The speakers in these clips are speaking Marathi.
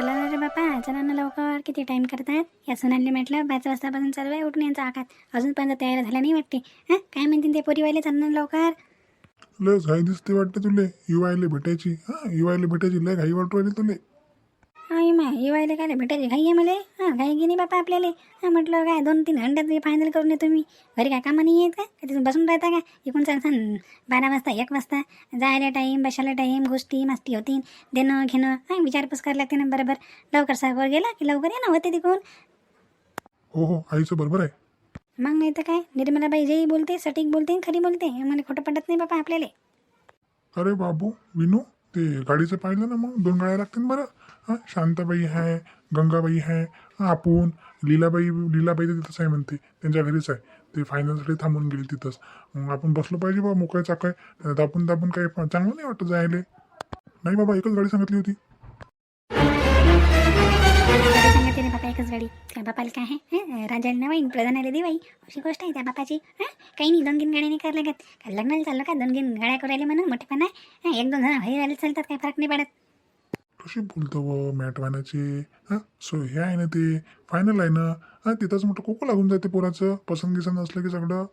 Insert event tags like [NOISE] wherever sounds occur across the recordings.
चला ना रे बापा चला ना लवकर. किती टाईम करतात या सुनांनी म्हटलं पाच वाजतापासून चालू आहे उठून यांचा आकात अजूनपर्यंत तयार झाला नाही वाटते. हां? काय म्हणतील ते पोरीवाले? चला ना लवकर. लस घाई दिसते वाटते तुले युवायला भेटायची. हां? युवायला भेटायची लय घाई वाटू राहिली तुले. आई मा येवायला काय भेटायची घाई आहे मला? हां घाई नाही बापा आपल्याला. हां म्हटलं काय दोन तीन घंट्यात फायनल करून येतो मी. घरी काय कामं नाही आहेत का? का तिथून बसून राहता का? इकडून सांग बारा वाजता एक वाजता. जायला टाईम बसायला टाईम गोष्टी मस्ती होतीन देणं घेणं हां विचारपूस करायला लागते ना बरोबर. लवकर सागर गेला की लवकर ये ना होते तिकडून. हो हो आईचं बरोबर आहे. मग नाही तर काय? निर्मलाबाई जेही बोलते सटीक बोलते खरी बोलते. मला खोटं पडत नाही बापा आपल्याला. अरे बाबू विनू ते गाडीचं पाहिलं ना मग? दोन गाड्या लागतील बरं. हां शांताबाई आहे गंगाबाई आहे आपण लीलाबाई लीलाबाई तर तिथंच आहे म्हणते. त्यांच्या घरीच आहे. ते फायनलसाठी थांबून गेले तिथंच. मग आपण बसलो पाहिजे बा मोकळ्या चाकाय दाबून दाबून काही चांगलं नाही वाटत जायला. नाही बाबा एकच गाडी सांगितली होती. बापा एकच गाडी. त्या बापाला काय आहे? हं? राजाला नवाईन प्रधानाला दिवाई. अशी गोष्ट आहे त्या बापाची. हां? काही नाही दोन तीन गाड्या नाही करायला लागत. काय लग्नाला चाललं का? दोन तीन गाड्या करायला म्हणून मोठेपणा. आहे हं, एक दोन जण हरी राहिले चालतात काही फरक नाही पडत. कशी बोलतो व मॅटवानाचे? हां सो हे आहे ना ते फायनल आहे ना? हां तिथंच मोठं कोको लागून जाते पोराचं. पसंत नसलं की सगळं.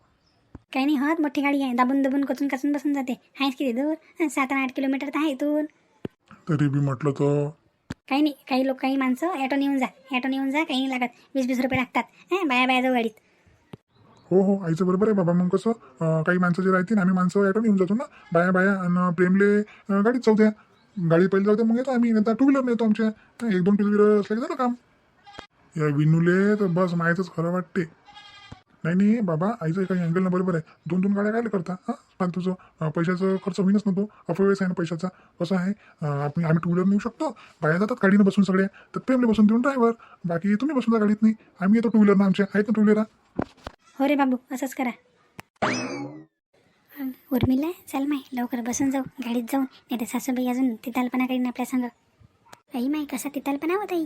काही नाही होत मोठी गाडी आहे. दाबून दाबून कचून कचून बसून जाते. आहेच किती दूर? सात आणि आठ किलोमीटर तर आहे इथून. तरी बी म्हटलं तर. काही नाही काही लोक काही माणसं ॲटोन येऊन जा. ॲटोन येऊन जा काही नाही लागत. वीस वीस रुपये लागतात. हां बाया बाया जाऊ गाडीत. हो हो आईचं बरोबर आहे. बाबा मग कसं? अं, काही माणसं जे राहतील आम्ही माणसं ॲटो येऊन जातो ना. बाया बाया आणि प्रेमले अं, गाडीत जाऊ द्या. गाडी पहिले जाऊ द्या मग येतो आम्ही. नंतर टू व्हीलर येतो आमच्या. हं, एक दोन टू व्हीलर असलं की झालं काम. या विनूले तर बस माहीतच खरं वाटते नाही नाही बाबा आईचं काही अँगलनं बरोबर आहे. दोन दोन गाड्या काय करता? हां? पण तुझं अं, पैशाचं खर्च होईनच नव्हतो अपव्ययच आहे ना पैशाचा. कसं आहे. अं, आपण आम्ही टू व्हीलर नेऊ शकतो. बाया जातात गाडीनं बसून सगळ्या. तर प्रेमले बसून देऊन ड्रायव्हर बाकी तुम्ही बसून जा गाडीत नाही आम्ही येतो टू व्हीलरनं आमच्या. आहेत ना टू व्हीलर हो रे बाबू असंच करा. उर्मिला चल माय लवकर बसून जाऊ गाडीत जाऊन नाही तर सासूबाई अजून तितालपणा करीन आपल्या संग. आई माय कसा तितालपणा होत आई?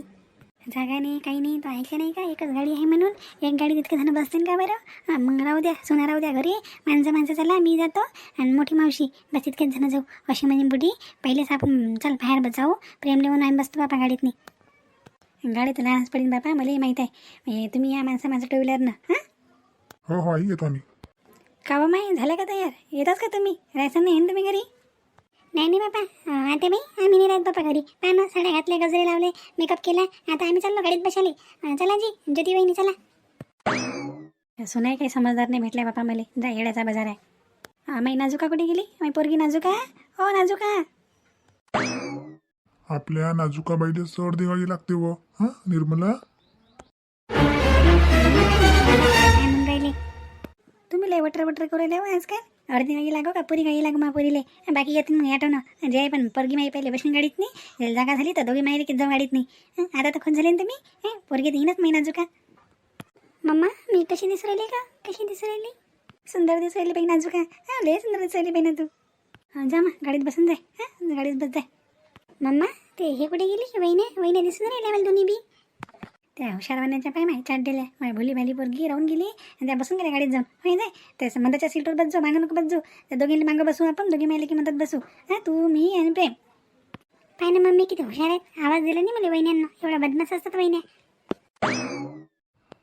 जागा नाही काही नाही तो ऐकलं नाही का? एकच गाडी आहे म्हणून एक गाडी तितके जण बसतील का बरं? हां मग राहू द्या सोना राहू द्या घरी. माणसं माणसं चला मी जातो. आणि मोठी मावशी बस तितकेच जण जाऊ. अशी म्हणजे बुढी पहिलेच आपण चल बाहेर बस जाऊ. प्रेम लिहून आम्ही बसतो बापा गाडीत नाही गाडीत लहानच पडेल बापा मलाही माहीत आहे. म्हणजे तुम्ही या माणसं माझं टू व्हीलरनं हां? हो हो आई येतो आम्ही. का बा माई? झालं का तयार? येतात का तुम्ही? राहायचं नाही तुम्ही घरी? नाही नाही बापा. आता बाई आम्ही नाही राहत बापा घरी. पहा ना साड्या घातल्या गजरे लावले मेकअप केला. आता आम्ही चाललो गाडीत बसाले अं, चला जी ज्योती वहिनी चला सुनाय काही समजदार नाही भेटल्या बापा मला. जा येड्याचा बाजार आहे. हा, माई नाजुका कुठे गेली? माई पोरगी नाजुका? हो नाजुका. आपल्या नाजुकाबाईला चढ दिवाळी लागते व हा निर्मला? तुम्ही लय वटर वटर करू राहिले हो आजकाल अर्धी गाई लागो का? पुरी गाडी लागो मा पुरीले. बाकी येत मग आठवण जे आहे पण पोरगी माई पहिले बसून गाडीत नाही. जागा झाली तर दोघी माई की जाऊ गाडीत नाही. आता तर खून झाले ना तुम्ही? पोरगी देईनच येईनच महिना नाजुका मम्मा मी कशी दिसू राहिली का? कशी दिसू राहिली? सुंदर दिसू राहिली बाई नाजुका हां लय सुंदर दिसू राहिली बाई ना तू. जा मग गाडीत बसून जाय. हां? गाडीत बस जाय. मम्मा ते हे कुठे गेली? वहिने वहिने दिसून राहिल्या मला दोन्ही बी? त्या हुशारवाण्याच्या पाय माय चाट दिल्या. माय भोली भाली पोरगी राहून गेली आणि त्या बसून गेल्या गाडीत जाऊन. होय नाही त्या मधाच्या सीटवर बसजो मागं नको बसजो त्या दोघींनी मागं बसू आपण दोघी माहिले की मदत बसू. हां तू मी आणि प्रेम. पाय ना मम्मी किती हुशार आहेत. आवाज दिला नाही मला वहिन्यांना. एवढा बदमाश असतात वहिन्या.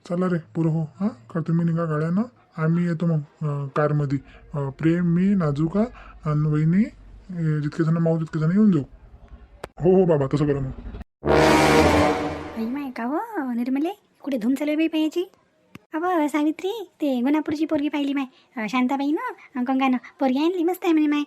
चला रे पुरं हो. हा का तुम्ही निघा गाड्यानं? आम्ही येतो मग कारमध्ये. प्रेम मी नाजुका आणि वहिनी जितके जण माऊ तितके जण येऊन जाऊ. हो हो बाबा तसं करा मग. आई माय का हो निर्मले कुठे धूम चालू आहे बाई पायाची अव सावित्री ते गुणापूरची पोरगी पाहिली माय शांताबाई ना गंगानं पोरगी आणली मस्त आहे म्हणे माय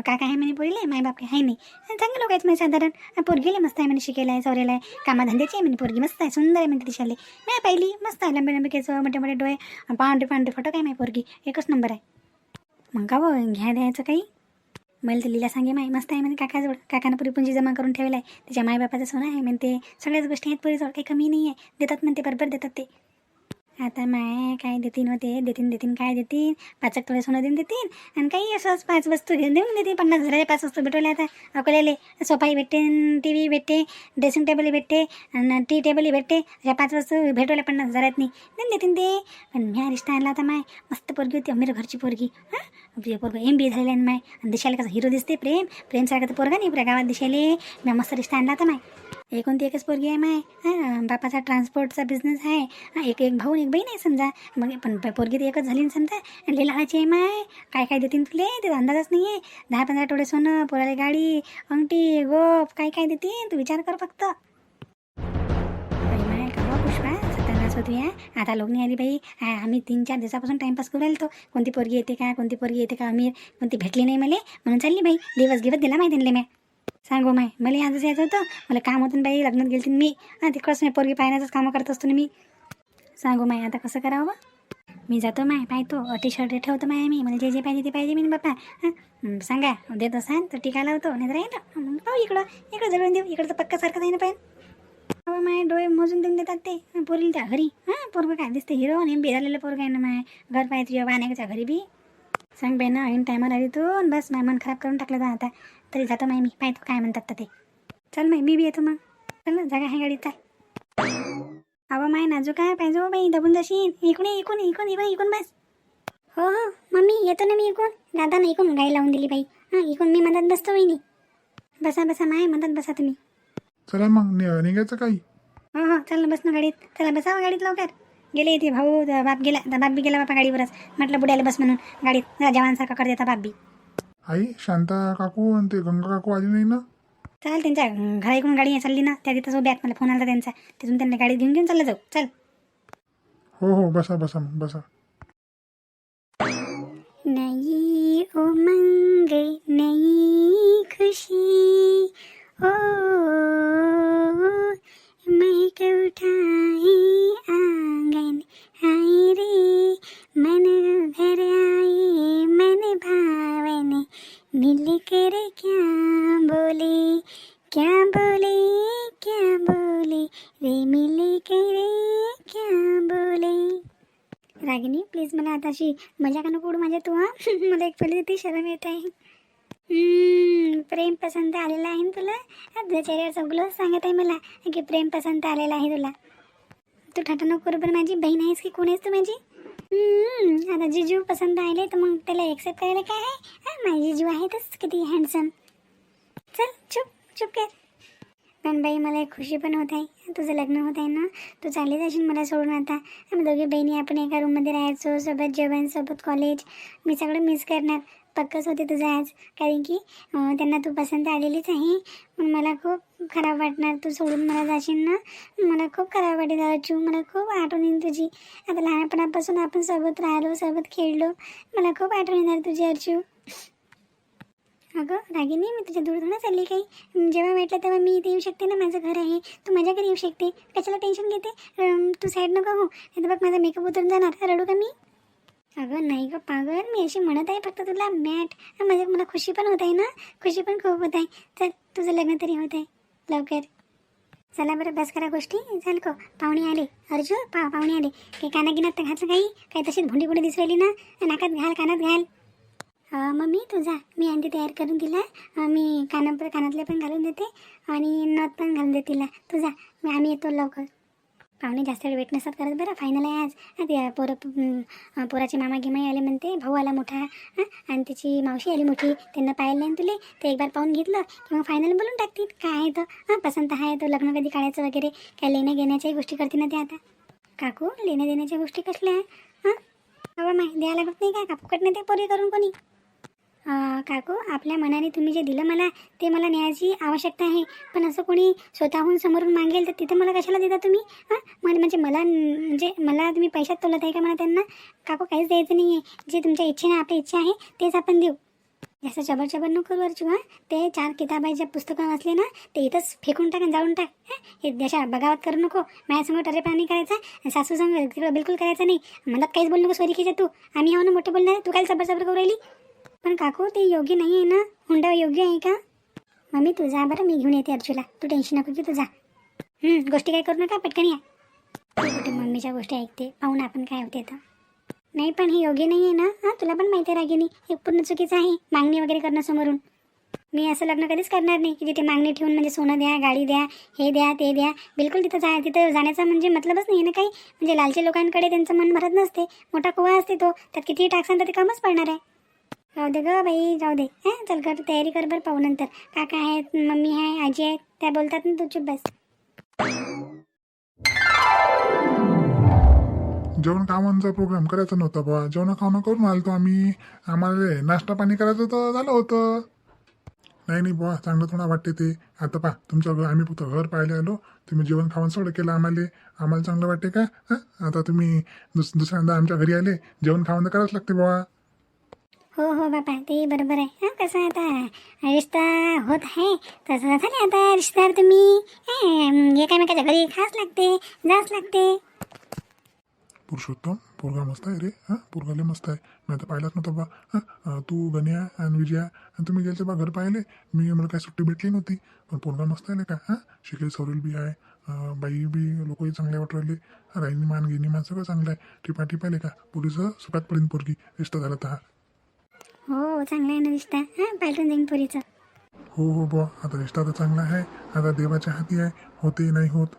काका आहे म्हणे पोरीले माय बाप आहे नाही चांगलं चांगले लोक आहेत म्हणजे साधारण पोरगीले मस्त आहे म्हणे शिकेला आहे सवरेला आहे कामाधंद्याची आहे म्हणे पोरगी मस्त आहे सुंदर आहे म्हणते तिशाले नाही पाहिली मस्त आहे लंबे लंबे केस मोठे मोठे डोळे पांढरे पांढरे फोटो काय माय पोरगी एकच नंबर आहे मग का घ्या द्यायचं काही मला तर लिला सांगे माय मस्त आहे म्हणजे काकाजवळ. काकानं पुरी पुंजी जमा करून ठेवला आहे. त्याच्या मायबापाचं सोनं आहे म्हणते सगळ्याच गोष्टी आहेत पुरीजवळ. काही कमी नाही आहे देतात म्हणते बरोबर देतात ते. आता माय काय देतीन होते? देतीन देतीन काय देतीन? पाचक तोळे सोनं देऊन देतीन? आणि काही असंच पाच वस्तू घेऊन देऊन देते पन्नास हजाराच्या पाच वस्तू भेटवल्या आता. अकोल्याले सोफाही भेटते टी व्ही भेटते ड्रेसिंग टेबलही भेटते आणि टी टेबलही भेटते. अशा पाच वस्तू भेटवल्या पन्नास हजारात नाही देऊन देतीन ते. पण ह्या रिश्ता आणला आता माय. मस्त पोरगी होती अमीर घरची पोरगी. हां? पोरगा एम बी झालेला आहे माय. आणि दिशाला कसं हिरो दिसते प्रेम. प्रेमसारखं तर पोरगा नाही पुऱ्या गावात दिशाले. मी मस्त रिश्ता आणला आता माय. एकोणती एकच पोरगी आहे माय. हां बापाचा ट्रान्सपोर्टचा बिझनेस आहे. एक एक भाऊ एक बहीण आहे समजा. मग पण प- पोरगी तर एकच झाली ना समजा. आणि लिलाची आहे माय. काय काय देतील तुले? ते अंदाजच नाही आहे दहा पंधरा टोळे सोनं पोराला गाडी अंगठी गोप काय काय देतील तू विचार कर फक्त. माय का पुष्पा होती आता लोक नाही आली बाई. आम्ही तीन चार दिवसापासून टाईमपास करू राहिलो कोणती पोरगी येते का? कोणती पोरगी येते का आम्ही कोणती भेटली नाही मला? म्हणून चालली बाई. दिवस गिवस दिला माहिती मी सांगू माय मला आजच यायचं होतं. मला काम होतं ना बाई लग्नात गेलती मी. हां तिकडंच नाही पोरगी पाहण्याचंच कामं करत असतो ना मी. सांगू माय आता कसं करावं बा? मी जातो माय पाहतो. टी शर्ट ठेवतो माय मी. मला जे जे पाहिजे ते पाहिजे मी बापा हां? सांगा. देत असाल तर टीका लावतो नाही तर राहिलं मग पाहू इकडं. इकडं जळून देऊ. इकडं तर पक्का सारखं आहे ना पाहिजे माय डोळे मोजून देऊन देतात ते. पोरील त्या घरी. हां पोरगं काय दिसते हिरो आणि झालेलं पोरगं आहे ना माय. घर पाहिजे वाण्याच्या घरी बी. सांग बाई ना ऐन टायमाला आली तू बस माय मन खराब करून टाकलं जा आता. तरी जातो माय मी? पाहतो काय म्हणतात तर ते. चल माय मी बी येतो मग. चल ना जागा आहे गाडीत चाल. अहो माय नाजूक काय पाहिजे हो बाई दबून जाशील. इकडून ये, इकडून इकडून इकडून इकडून बस. हो हो मम्मी येतो ना मी इकडून. दादा ना इकडून गाडी लावून दिली बाई. हां इकडून मी मदत बसतो वहिनी. बसा बसा माय मदत बसा तुम्ही. चला मग नि- निघायचं काही? हो हो चल ना बस ना गाडीत. चला बसावं गाडीत लवकर. गेले इथे भाऊ द- बाप गेला द- बाप बी गेला बापा गाडीवरच. म्हटलं बुड्याला बस म्हणून. गाडीत जरा जवानसारखा कर देता बाप बी. आई शांता काकू आणि ते गंगा काकू आली नाही ना? चाल त्यांच्या अं, घरा इकडून गाडी चालली ना. त्या तिथं आहेत मला फोन आला त्यांचा. तिथून त्यांना गाडी घेऊन घेऊन चाललं जाऊ. चल. हो हो बसा बसा मग बसा. नई उमंग नई खुशी हो अशी मजा का नको माझ्या तू हा? [LAUGHS] मला एक पहिले ती शरम येत आहे. प्रेम पसंत आलेला आहे ना तुला? चेहऱ्यावर सगळं सांगत आहे मला की प्रेम पसंत आलेला आहे तुला. तू ठाटा नको बरोबर माझी बहीण आहेस की कोण आहेस तू माझी? आता जिजू पसंत आले तर मग त्याला एक्सेप्ट करायला काय आहे? माझी जिजू आहेतच किती हँडसम चल चुप चुप कर. पण बाई मला एक खुशी पण होत आहे. तुझं लग्न होत आहे ना? तू चालली जाशील मला सोडून आता. आम्ही दोघी बहिणी आपण एका रूममध्ये राहायचो सोबत जेवण सोबत कॉलेज मी सगळं मिस करणार. पक्कच होते तुझं आज. कारण की त्यांना तू पसंत आलेलीच आहे. पण मला खूप खराब वाटणार. तू सोडून मला जाशील ना? मला खूप खराब वाटेल अर्चू मला खूप आठवण येईल तुझी. आता लहानपणापासून आपण सोबत राहिलो सोबत खेळलो. मला खूप आठवण येणार तुझी अर्चू अगं रागिनी मी तुझ्या दूर थोडं चालली काही. जेव्हा भेटलं तेव्हा मी इथे येऊ शकते ना? माझं घर आहे. तू माझ्या घरी येऊ शकते. कशाला टेन्शन घेते? तू साईड नको हो. नाही तर बघ माझा मेकअप उतरून जाणार. रडू का मी? अगं नाही गं पागल. मी अशी म्हणत आहे फक्त तुला मॅट माझ्या मला खुशी पण होत आहे ना? खुशी पण खूप होत आहे. चल तुझं लग्न तरी होत आहे. लवकर. चला बरं बस करा गोष्टी. चल को पाहुणे आले. अर्जू पा पाहुणे आले. की कानागिनात तर घातलं काही? काही तशीच भुंडी भुंडी दिसू ना? नाकात घाल कानात घाल. मम्मी तुझा मी अंडी तयार करून दिला मी काना कानातले पण घालून देते आणि नथ पण घालून देते तिला. तुझा मी आम्ही येतो लवकर. पाहुणे जास्त वेळ वेट नसतात करत बरं. फायनल आहे आज. ते पोरं पोराचे मामा गिमाई आले म्हणते. भाऊ आला मोठा. आणि त्याची मावशी आली मोठी. त्यांना पाहिलं नाही तुले. ते एक बार पाहून घेतलं. की मग फायनल बोलून टाकतील. काय आहे तर हां पसंत आहे तो. लग्न कधी काढायचं वगैरे? काय लेण्या घेण्याच्याही गोष्टी करते ना ते आता? काकू लेण्या देण्याच्या गोष्टी कसल्या? हां? बाबा माय द्यायला लागत नाही का? काकू नाही ते पोरी करून कोणी? काकू आपल्या मनाने तुम्ही जे दिलं मला ते मला न्यायची आवश्यकता आहे. पण असं कोणी स्वतःहून समोरून मागेल तर तिथं मला कशाला देता तुम्ही? हां म्हणजे मला म्हणजे मला तुम्ही पैशात तोलत आहे का मला त्यांना? काकू काहीच द्यायचं नाही आहे जे तुमच्या इच्छेने आपली इच्छा आहे तेच आपण देऊ. जास्त चबर चबर नको वरचू हां ते चार किताबाच्या पुस्तकं वाचले ना ते इथंच फेकून टाक आणि जाळून टाक. हे जशा बगावत करू नको. माझ्यासमोर टरेपणा करायचा सासू संग बिलकुल करायचं नाही. मला काहीच बोलू नको सोरी तू. आम्ही हो ना मोठे बोलणार. तू काय चबर चबर करू राहिली? पण काकू ते योग्य नाही आहे ना? हुंडा योग्य आहे का? मम्मी तू जा बरं मी घेऊन येते अर्जुला. तू टेन्शन नको की तू जा. गोष्टी काय करू नका पटकन या. तू कुठे मम्मीच्या गोष्टी ऐकते? पाहून आपण काय होते तर नाही पण हे योग्य नाही आहे ना? हां तुला पण माहिती आहे रागिनी हे पूर्ण चुकीचं आहे मागणी वगैरे करणं समोरून. मी असं लग्न कधीच करणार नाही की तिथे मागणी ठेवून म्हणजे सोनं द्या गाडी द्या हे द्या ते द्या. बिलकुल तिथं जा तिथं जाण्याचा म्हणजे मतलबच नाही ना काही. म्हणजे लालचे लोकांकडे त्यांचं मन भरत नसते. मोठा कुवा असते तो त्यात कितीही टाकसान तर ते कामच पडणार आहे. जाऊ दे ग बाई जाऊ दे. हां चल कर तयारी कर बरं पाहू नंतर. काका आहेत मम्मी आहे आजी आहेत त्या बोलतात ना तू चुप बस. जेवण कामांचा प्रोग्राम करायचा नव्हता बा जेवण खावणं करून आलतो आम्ही. आम्हाला नाश्ता पाणी करायचं तर झालं होतं. नाही नाही बुवा चांगलं थोडा वाटते ते. आता पा तुमचं घर आम्ही फक्त घर पाहायला आलो. तुम्ही जेवण खावण सगळं केलं आम्हाला. आम्हाला चांगलं वाटते का? हं? आता तुम्ही दुस दुसऱ्यांदा आमच्या घरी आले. जेवण खावण तर करावंच लागते बुवा. हो हो बापा ते बरोबर आहे. हां कसं आता रिश्ता होत आहे तसं झाले आता रिश्तेदार तुम्ही? एकामेकाच्या घरी खास लागते जास लागते. पुरुषोत्तम पोरगा मस्त आहे रे हां? पोरगाले मस्त आहे. मी आता पाहिलाच नव्हतं बा हां? तू गण्या आणि विजया आणि तुम्ही गेलते बा घर पाहिले मी मला काय सुट्टी भेटली नव्हती. पण पोरगा मस्त आहे का हां? शिकेल सवरेल बी आहे. बाई बी लोकही चांगले वाटू राहिले. राहिनी मान गिनी मान सगळं चांगलं आहे. टिपा टिपाले का? पोलीस सुखात पडीन पोरगी. रिश्ता झाला तर हा. हो चांगला आहे ना रिश्ता? हां पालटून जाईन पोरीचं. हो हो बुवा आता रिश्ता तर चांगला आहे आता देवाच्या हाती आहे होते नाही होत.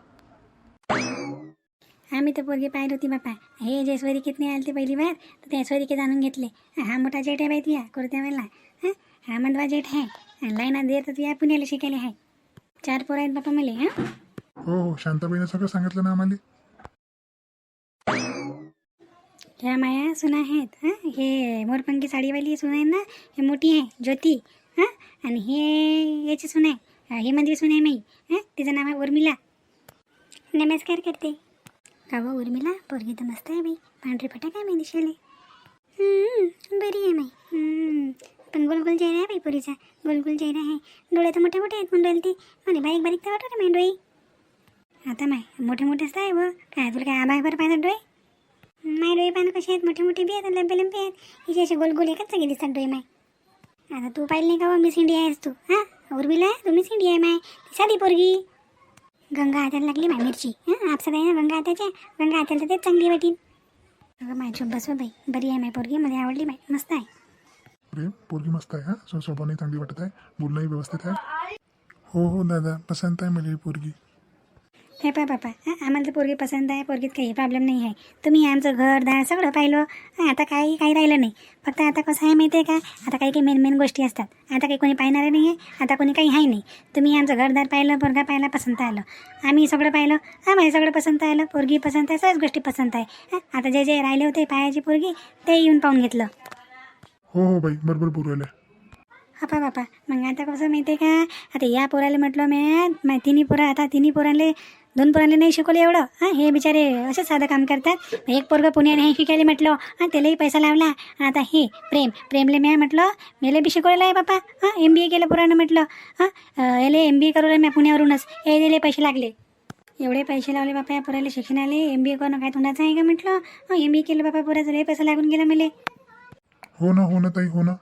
आम्ही तर पोरगी पाहिली होती बापा. हे जे स्वरिकेत नाही आले ते पहिली बार तर त्या स्वरिकेत आणून घेतले. हा मोठा जेठ आहे बाई तुया कुर्त्यावाला हां हा मंदवा जेठ आहे. लाईना देर तर तुया पुण्याला शिकायला आहे. चार पोरं आहेत बापा मला हां. हो हो शांताबाईने सगळं सांगितलं ना आम्हाला. ह्या माया सुना आहेत हां हे मोरपंखी साडीवाली सुना आहे ना? हे मोठी आहे ज्योती हां आणि हे याची सुना आहे हे मंदिर सुना आहे माई हां तिचं नाव आहे उर्मिला. नमस्कार करते. का गं उर्मिला पोरगी तर मस्त आहे बाई पांढरी फटाक आहे मी दिशाले. बरी आहे माई पण गोलगोल चेहरा आहे बाई पोरीचा गोलगोल चेहरा आहे. डोळे तर मोठे मोठे आहेत म्हणून राहिले ते आणि बारीक बारीक तर वाटत नाही डोळे. आता माय मोठे मोठेच तर आहे व. काय तुला काय आबाय बरं पाहिजे डोळे? माय डोळे पाहणं कसे आहेत? मोठे मोठे बी आहेत लंबे लंबे आहेत. हिचे असे गोल गोल एकच सगळे दिसतात डोळे माय. आता तू पाहिलं नाही का व मिस इंडिया आहेस तू? हां? उर्मिला तू मिस इंडिया आहे माय. ती साधी पोरगी. गंगा हाताला लागली माय मिरची. हां? आपसात आहे ना गंगा हाताच्या गंगा हाताला तर तेच चांगली वाटीन अगं माय चुप बसव बाई. बरी आहे माय पोरगी. मला आवडली माय. मस्त आहे. प्रेम पोरगी मस्त आहे हा? स्व- चांगली वाटत आहे. बोलणंही व्यवस्थित आहे. हो हो दादा. पसंत आहे मला ही पोरगी. हे पाय पापा हां आम्हाला तर पोरगी पसंत आहे पोरगीत काही प्रॉब्लेम नाही आहे. तुम्ही आमचं घर दार सगळं पाहिलं. हां आता काही काही राहिलं नाही. फक्त आता कसं आहे माहिती आहे का? आता काही काही मेन मेन गोष्टी असतात. आता काही कोणी पाहणारे नाही आहे आता कोणी काही आहे नाही. तुम्ही आमचं घरदार पाहिलं पोरगा पाहिला पसंत आलं. आम्ही सगळं पाहिलं आम्हाला सगळं पसंत आलं पोरगी पसंत आहे सगळ्याच गोष्टी पसंत आहे. हां आता जे जे राहिले होते पायाची पोरगी ते येऊन पाहून घेतलं. हो हो बाई बरोबर बोलवल्या बापा बापा मग आता कसं माहिती आहे का? आता या पोराला म्हटलं मी मा तिन्ही पोरं आता तिन्ही पोरांले दोन पोरांले नाही शिकवलं एवढं? हां हे बिचारे असं साधं काम करतात. एक पोरगं पुण्याने हे शिकायला म्हटलं हां त्यालाही पैसा लावला. आता हे प्रेम प्रेमले मी म्हटलं मेले बी शिकवलेलं आहे बापा. हां एम बी ए केलं पोरानं म्हटलं. हां याले एम बी ए करू मी पुण्यावरूनच. हे दिले पैसे लागले. एवढे पैसे लावले बापा या पोराला शिक्षणाले. एम बी ए करणं काय तोंडाचं आहे का म्हटलं? हां एम बी ए केलं बापा पोराचं. लय पैसा लागून गेला मला. हो ना हो ना ताई हो ना.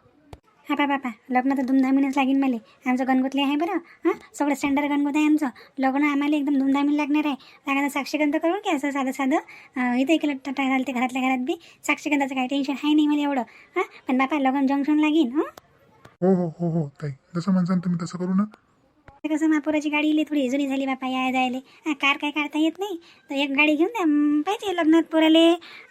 हा पा बापा लग्न तर धुमधामीनंच लागेल मला. आमचं गणगोतले आहे बरं. हां? सगळं स्टँडर्ड गणगोत आहे आमचं. लग्न आम्हाला एकदम धुमधामीन लागणार आहे. लागणार साक्षीगंध करून की असं साधं साधं. इथं इकडे टाटा घालते घरातल्या घरात बी. साक्षीगंधाचं काही टेन्शन आहे नाही मला एवढं. हां? पण बापा लग्न जंक्शन लागेल हो हो हो हो ताई. जसं म्हणसान तुम्ही तसं करू ना. कसं महापुराची गाडी इले थोडी जुनी झाली बापा या जायले. कार काय काढता येत नाही. तर एक गाडी घेऊन द्या. पाहिजे लग्नात पोराले.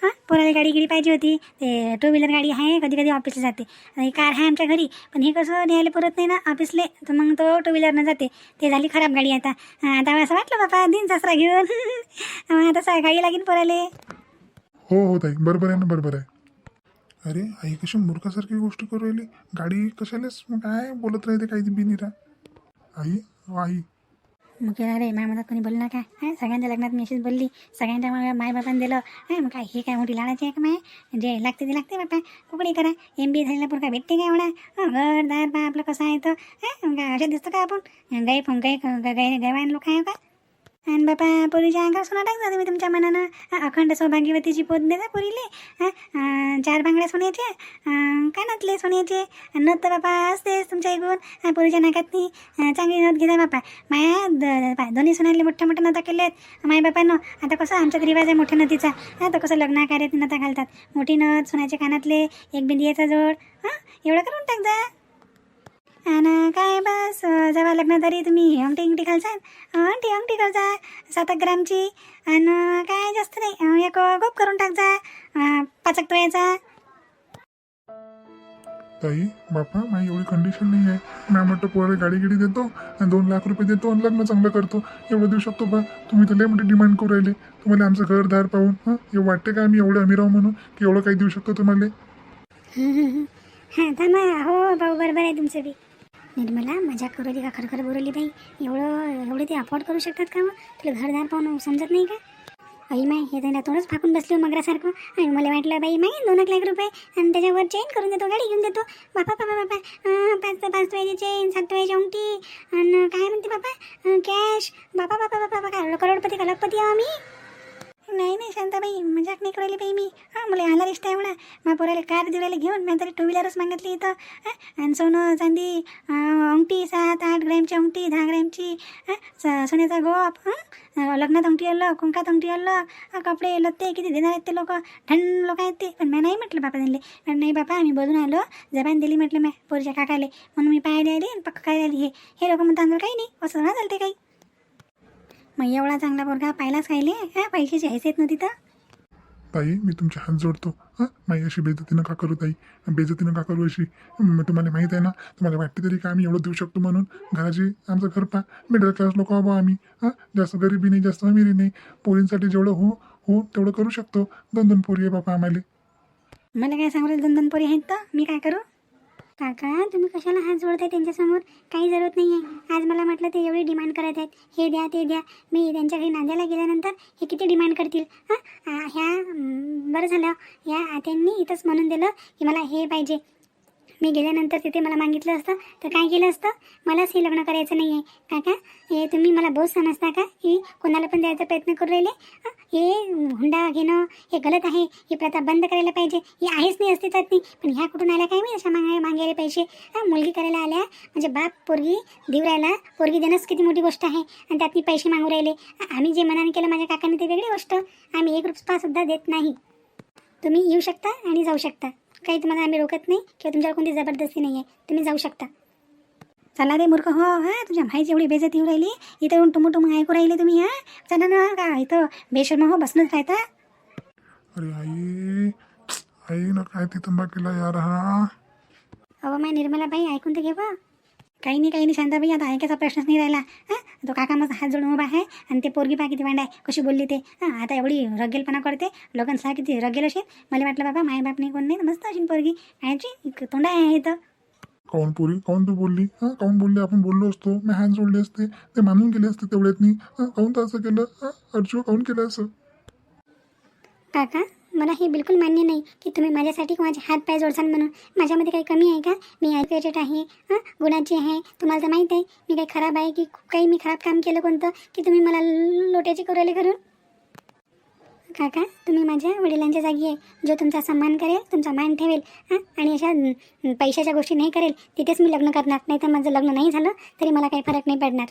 हां पोराला गाडी गिडी पाहिजे होती. ते टू व्हीलर गाडी आहे कधी कधी ऑफिसला जाते. आणि कार आहे आमच्या घरी. पण हे कसं न्यायला पुरत नाही ना ऑफिसले तर मग तो टू व्हीलरनं जाते. ते झाली खराब गाडी आता. आता असं वाटलं बापा दिन सासरा घेऊन. [LAUGHS] आता गाडी लागेल पोराले. हो हो ताई. बरोबर आहे ना बरोबर आहे. अरे आई कशी मूर्खासारखी गोष्ट करू राहिली. गाडी कशालाच काय बोलत राहते काही बिनिरा आई हो आई. मग येणार रे माझ्या मनात कोणी बोललं ना काय हां? सगळ्यांच्या लग्नात मी अशीच बोलली. सगळ्यांच्या मग मायबापाने दिलं. हां? मग काय हे काय मोठी लाडाची आहे का माय? जे लागते ते लागते बापा. कुकडी करा. एम बी झालेला पोरका भेटते काय म्हणा घर दार बा आपलं कसं आहे तर हां? दिसतो असे का आपण? गाई पण गाई गाई गायवान लोक आहे का? बापा पोरीच्या अंगावर सोना टाकजा तुम्ही तुमच्या मनानं. अखंड सौभाग्यवतीची पोत देता पोरीले. हं, चार बांगड्या सोन्याचे कानातले सोन्याचे नथ तर बापा असतेच तुमच्या ऐकून. पोरीच्या नाकातनी. नाही चांगली नथ घेता बापा. माया द- दोन्ही सोन्याले मोठ्या मोठ्या नथा केल्या आहेत माय बापानं आता कसं आमच्यात रिवाज आहे मोठ्या नथीचा तर कसं लग्नाकार्यात नथा घालतात. मोठी नथ सोन्याचे कानातले एक बिंदियाचा जोड. हां एवढं करून टाक जा. आणि काय बस जेव्हा लग्न तरी तुम्ही अंगठी अंगठी घालसान अंगठी अंगठी घालजा सात एक ग्रामची. आणि काय जास्त नाही एक गोप करून टाक जा पाचक तोळ्याचा ताई बापा माझी एवढी कंडिशन नाही आहे मी म्हटलं पोराला गाडी गिडी देतो आणि दोन लाख रुपये देतो आणि लग्न चांगलं करतो. एवढं देऊ शकतो बा तुम्ही तर लय मोठी डिमांड करू राहिले. तुम्हाला आमचं घरदार पाहून हां? हे वाटते का आम्ही एवढं अमीर आहो म्हणून? की एवढं काही देऊ शकतो तुम्हाला? [LAUGHS] हां हो भाऊ बरोबर आहे तुमचं बी. निर्मला मजा करू दे का? खरखर खरं बाई. एवढं एवढे ते अफोर्ड करू शकतात का मग? तुला घरदार पाहून समजत नाही का? आई माय हे त्यांना तोंडच फाकून बसलो हो मगरासारखं. आणि मला वाटलं बाई माय दोन एक लाख रुपये आणि त्याच्यावर चेन करून देतो गाडी घेऊन देतो. बापा बापा बापा. पाच पाच टोळ्याची चेन सात टोळ्याची अंगठी आणि काय म्हणते बापा? कॅश बापा बापा बापा बापा काय करोडपती कलकपती आहो आम्ही? नाही नाही शांताबाई मजाक नाही करायली बाई मी. हां मुले आला रिश्ता एवढा मग पोराला कार दिवायला घेऊन मी तरी टू व्हीलरच मागितली इथं. हां आणि सोनं चांदी अंगठी सात आठ ग्रॅमची अंगठी दहा ग्रॅमची. हां स- सोन्याचा गोप लग्नात अंगठी आलं कुंकात अंगठी आलं कपडे लत्ते किती देणार आहेत ते लोक? ठण लोक आहेत ते. पण मी नाही म्हटलं बापा त्यांनी पण नाही बापा आम्ही बोलून आलो जबान दिली म्हटलं मी पोरीच्या काकाले. म्हणून मी पाहायला आली आणि पक्का काय आली. हे हे लोक म्हणतात काही नाही. असं ना चालते काही. मग एवढा चांगला पोरगा पाहिलाच खायले हा पैशाची हैसियत नव्हती तर ताई मी तुमचे हात जोडतो. हां माई अशी बेजती नका करू ताई? बेजती नका करू अशी? म, तुम्हाला माहीत आहे ना तुम्हाला वाटते तरी का आम्ही एवढं देऊ शकतो म्हणून? घराची आमचं घर पा मिडल क्लास लोक आहो आम्ही. हां जास्त गरिबी नाही जास्त अमिरी नाही. पोरींसाठी जेवढं हो हो तेवढं करू शकतो. दोन दोन पोरी आहे बापा आम्हाला. मला काय सांगू दोन दोन पोरी आहेत तर? मी काय करू? काका तुम्ही कशाला हात जोडताय त्यांच्यासमोर? काही जरूरत नाही आहे आज मला म्हटलं ते एवढी डिमांड करत आहेत. हे द्या ते द्या. मी त्यांच्या घरी नांद्याला गेल्यानंतर हे किती डिमांड करतील? हां? ह्या बरं झालं. या आत्यांनी इथंच म्हणून दिलं की मला हे पाहिजे. मी गेल्यानंतर तिथे मला मागितलं असतं. तर काय केलं असतं? मलाच हे लग्न करायचं नाही आहे काका हे तुम्ही मला बोस समजता का? की कोणाला पण द्यायचा प्रयत्न करू राहिले? हे हुंडा घेणं हे गलत आहे. ही प्रथा बंद करायला पाहिजे. ही आहेच नाही अस्तित्वात नाही पण ह्या कुठून आल्या काय मी अशा मागाय मागायला पैसे. मुलगी करायला आल्या. म्हणजे बाप पोरगी देऊ राहिला. पोरगी देणंच किती मोठी गोष्ट आहे. आणि त्यात मी पैसे मागू राहिले. आम्ही जे मनाने केलं माझ्या काकाने ते वेगळी गोष्ट. आम्ही एक रुपयासुद्धा देत नाही. तुम्ही येऊ शकता आणि जाऊ शकता. काही तुम्हाला आम्ही रोकत नाही किंवा तुमच्यावर कोणती जबरदस्ती नाही आहे तुम्ही जाऊ शकता. चला रे मूर्ख. हो हा तुझ्या भाईची एवढी बेजती येऊ राहिली. इथं येऊन टुमू टुमू ऐकू राहिले तुम्ही हा? चला ना का इथं बेशर्म हो बसनच राहता? अरे आई आई ना काय ती तंबाखीला यार हा? अहो माय निर्मला बाई ऐकून तर घे बा. काही नाही काही नाही. शांताबाई आता ऐकायचा प्रश्नच नाही राहिला. हां? तो काका माझा हात जोडून उभा आहे आणि ते पोरगी पा किती वांड आहे कशी बोलली ते. हां आता एवढी रगेलपणा करते. लोकांसा किती रगेल असेल. मला वाटलं बाबा माय बाप नाही कोण नाही मस्त असेल पोरगी. कायची? तोंड आहे इथं काऊन पोरी? काऊन तू बोलली? हां काऊन बोलली? आपण बोललो असतो. मी हात जोडले असते. ते मानून गेले असते तेवढ्यात मी हां काऊन तर असं केलं? हां अर्जुन काऊन केलं असं? काका? मला हे बिलकुल मान्य नाही की तुम्ही माझ्यासाठी माझे हात पाय जोडसान म्हणून माझ्यामध्ये काही कमी आहे का? मी ॲज्युकेटेड आहे हां? गुणाची आहे. तुम्हाला तर माहीत आहे मी काही खराब आहे की काही मी खराब काम केलं कोणतं की तुम्ही मला लोट्याची कुराले करून? काका तुम्ही माझ्या वडिलांच्या जागी आहे. जो तुमचा सन्मान करेल तुमचा मान ठेवेल हां? आणि अशा पैशाच्या गोष्टी नाही करेल तिथेच मी लग्न करणार. नाही तर माझं लग्न नाही झालं तरी मला काही फरक नाही पडणार.